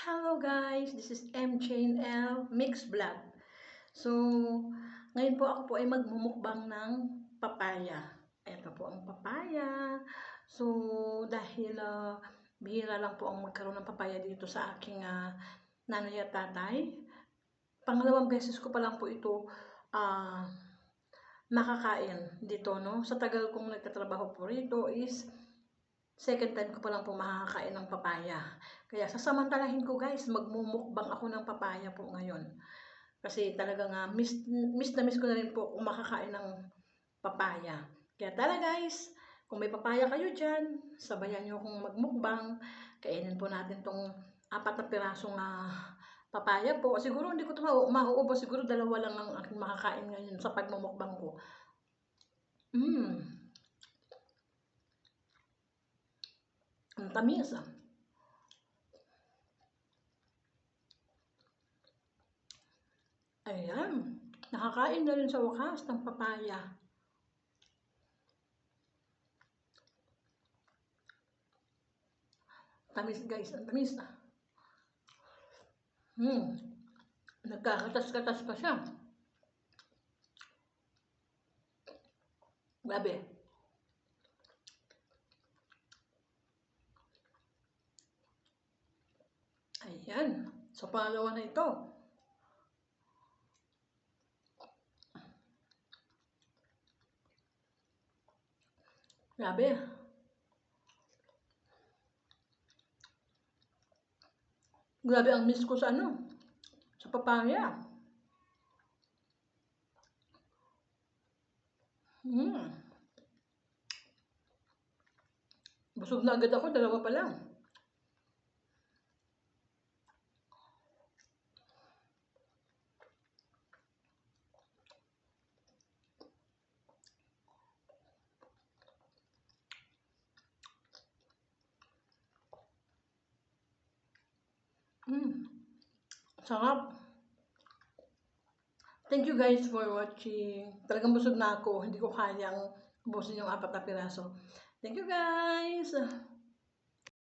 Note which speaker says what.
Speaker 1: Hello guys, this is MJNL Mix Vlog. So, ngayon po ako po ay magmumukbang ng papaya. Ito po ang papaya. So, dahil uh, bihira lang po ang magkaroon ng papaya dito sa aking uh, nanay at tatay. Pangalawang beses ko pa lang po ito uh, makakain dito, no? Sa tagal kong nagtatrabaho po rito is second time ko pa lang po makakain ng papaya. Kaya sasamantalahin ko guys, magmumukbang ako ng papaya po ngayon. Kasi talaga nga, miss, miss na miss ko na rin po kung makakain ng papaya. Kaya tara guys, kung may papaya kayo dyan, sabayan nyo akong magmukbang. Kainin po natin tong apat na pirasong uh, papaya po. Siguro hindi ko ito mauubos. Siguro dalawa lang ang aking makakain ngayon sa pagmumukbang ko. Mmm. Ang tamis ah. Ayan. Nakakain na rin sa wakas ng papaya. Tamis guys, ang tamis na. Hmm. Nagkakatas-katas pa siya. Grabe. Ayan. Sa pangalawa na ito. Grabe. Grabe ang miss ko sa ano, sa papaya. Hmm. Busog na agad ako, dalawa pa lang. Mm. Sarap. Thank you guys for watching. Talagang busog na ako. Hindi ko kayang ubusin yung apat na piraso. Thank you guys.